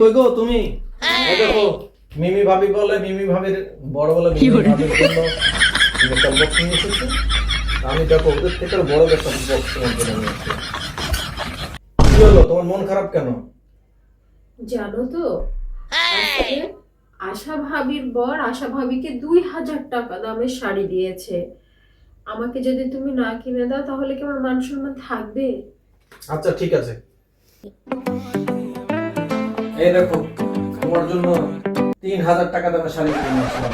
কই গো তুমি? এই দেখো মিমি ভাবি বলে মিমি ভাবির বড় বলে মিমি ভাবির জন্য একটা বক্স নিয়ে এসেছে। আমি দেখো ওদের থেকে বড় একটা বক্স তোমার জন্য নিয়ে এসেছি। কি হলো? তোমার মন খারাপ কেন? জানো তো আশা ভাবির বর আশা ভাবিকে দুই হাজার টাকা দামের শাড়ি দিয়েছে। আমাকে যদি তুমি না কিনে দাও তাহলে কি আমার মান সম্মান থাকবে? আচ্ছা ঠিক আছে। এই দেখো তোমার জন্য তিন হাজার টাকা দামের শাড়ি কিনে আসলাম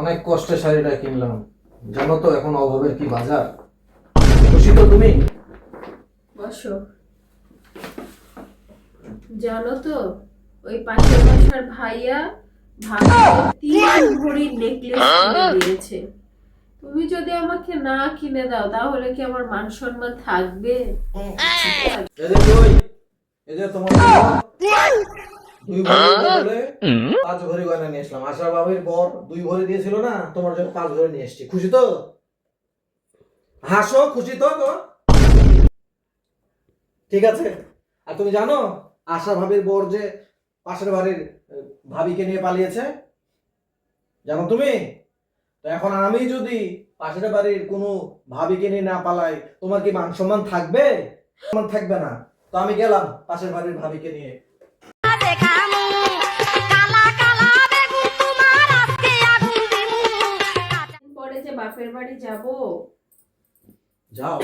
অনেক কষ্টে শাড়িটা কিনলাম। জানো তো এখন অভাবের কি বাজার? খুশি তো তুমি? বসো। জানো তো ওই পাশের বাসার ভাইয়া ভাবিকে তিন ভরির নেকলেস কিনে দিয়েছে। তুমি যদি আমাকে না কিনে দাও তাহলে কি আমার মান সম্মান থাকবে? তোমার দুই ভরি বলে পাঁচ ভরি গয়না নিয়ে আসলাম। আশা বাবির বর দুই ভরি দিয়েছিল না তোমার জন্য পাঁচ ভরি নিয়ে এসেছি। খুশি তো? হাসো খুশি তো তো? ঠিক আছে। আর তুমি জানো আশা ভাবির বর যে পাশের বাড়ির ভাবিকে নিয়ে পালিয়েছে জানো তুমি? তো এখন আমি যদি পাশের বাড়ির কোনো ভাবিকে নিয়ে না পালাই তোমার কি মান সম্মান থাকবে? সম্মান থাকবে না। তো আমি গেলাম পাশের বাড়ির ভাবিকে নিয়ে। বাপের বাড়ি যাব। যাও।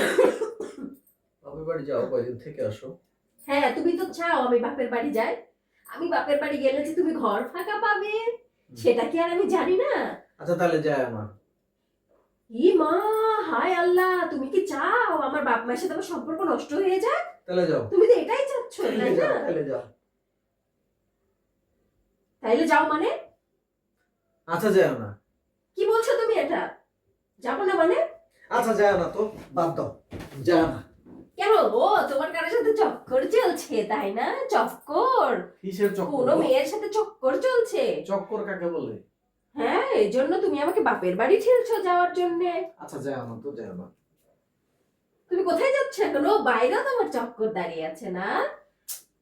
বাপের বাড়ি যাও কয়দিন থেকে আসো। হ্যাঁ তুমি তো চাও আমি বাপের বাড়ি যাই। আমি বাপের বাড়ি গেলে যে তুমি ঘর ফাঁকা পাবে সেটা কি আর আমি জানি না। আচ্ছা তাহলে যাই আমার। ই মা হায় আল্লাহ তুমি কি চাও? আমার বাপ মায়ের সাথে আমার সম্পর্ক নষ্ট হয়ে যাক? তাহলে যাও। তুমি তো এটাই চাচ্ছ তাই না? তাহলে যাও। তাইলে যাও মানে? আচ্ছা যাও না। কি বলছো তুমি এটা? যাব না মানে? আচ্ছা যাও না তো বাদ দাও যাও না। কেন? ও তোমার কারোর সাথে চক্কর চলছে তাই না? চক্কর। কিসের চক্কর? কোনো মেয়ের সাথে চক্কর চলছে। চক্কর কাকে বলে? হ্যাঁ এই জন্য তুমি আমাকে বাপের বাড়ি ঠেলছো যাওয়ার জন্য। আচ্ছা যাও না তো যাও না। তুমি কোথায় যাচ্ছ এখন? ও বাইরেও তোমার চক্কর দাঁড়িয়ে আছে না?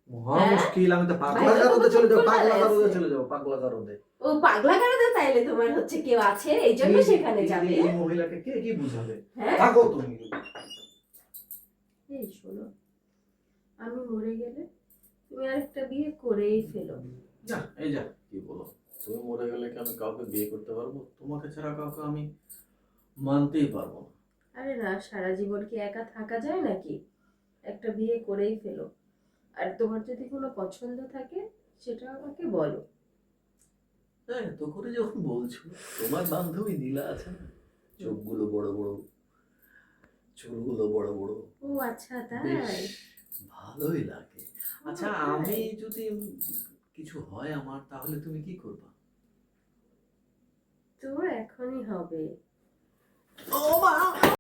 মহা হ্যাঁ? মুশকিল আমি তো পাগলা গারদে চলে যাও পাগলা গারদে চলে যাও পাগলা গারদে। ও পাগলা গাড়াতে তাইলে তোমার হচ্ছে কেউ আছে? এই জন্য সেখানে যাবে? এই মহিলাকে কে কি বুঝাবে? হ্যাঁ। থাকো তুমি। এই শোনো আমি মরে গেলে তুমি আরেকটা বিয়ে করেই ফেলো। যা এই যা। কি বলো? তুমি মরে গেলে কি আমি কাউকে বিয়ে করতে পারব? তোমাকে ছাড়া কাউকে আমি মানতেই পারব না। আরে না সারা জীবন কি একা থাকা যায় নাকি? একটা বিয়ে করেই ফেলো। আর তোমার যদি কোনো পছন্দ থাকে সেটা আমাকে বলো। হ্যাঁ তো করে যখন বলছো তোমার বান্ধবী নীলা আছে না? চোখগুলো বড় বড় চুলগুলো বড় বড়। ও আচ্ছা তাই? ভালোই লাগে। আচ্ছা আমি যদি কিছু হয় আমার তাহলে তুমি কি করবা? তোর এখনই হবে। ও মা!